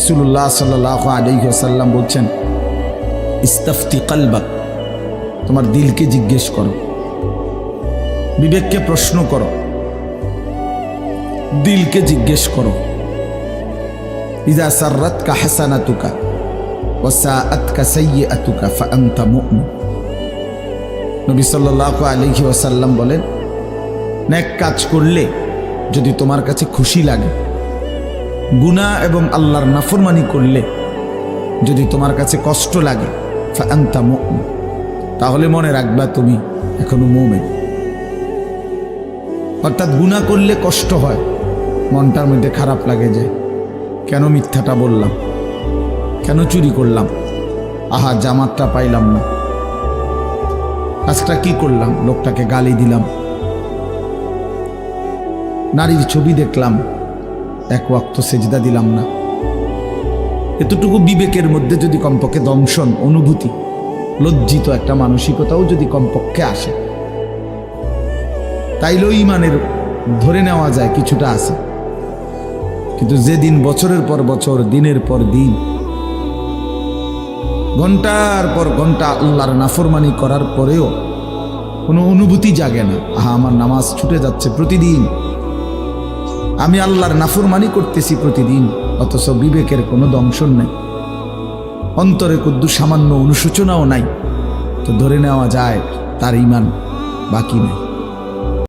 রসুল্লাহ সাল্লাহ আলহিহাসাল্লাম বলছেন, ইস্তাফতি কালবাক, তোমার দিলকে জিজ্ঞেস করো, বিবেককে প্রশ্ন করো, দিলকে জিজ্ঞেস করো ইজা কা হাসানাতুকা ওসাআত কা সাইয়্যাতুকা ফাআনতা মুমিন। নবী আলাইহি ওয়াসাল্লাম বলেন কাজ করলে যদি তোমার কাছে খুশি লাগে গুনাহ এবং আল্লাহর নাফরমানি করলে যদি তোমার কাছে কষ্ট লাগে তাহলে মনে রাখবা তুমি এখনও মুমিন। অর্থাৎ গুনাহ করলে কষ্ট হয়, মনটার মধ্যে খারাপ লাগে যে, কেন মিথ্যাটা বললাম? কেন চুরি করলাম? আহা, জামাতটা পাইলাম না। কাজটা কি করলাম? লোকটাকে গালি দিলাম। নারীর ছবি দেখলাম। এক ওয়াক্ত সেজদা দিলাম না। এতটুকু বিবেকের মধ্যে যদি কমপক্ষে দংশন, অনুভূতি, লজ্জিত একটা মানসিকতাও যদি কমপক্ষে আসে, তাইলেও ইমানের ধরে নেওয়া যায় কিছুটা আছে। কিন্তু যেদিন বছরের পর বছর, দিনের পর দিন, ঘণ্টার পর ঘণ্টা আল্লাহর নাফরমানি করার পরেও কোনো অনুভূতি জাগে না। আহা, আমার নামাজ ছুটে যাচ্ছে প্রতিদিন। আমি আল্লাহর নাফরমানি করতেছি প্রতিদিন, অথচ বিবেকের কোনো দংশন নেই। অন্তরে কুদ্দু সামান্য অনুশোচনাও নাই, তো ধরে নেওয়া যায় তার ইমান বাকি নেই।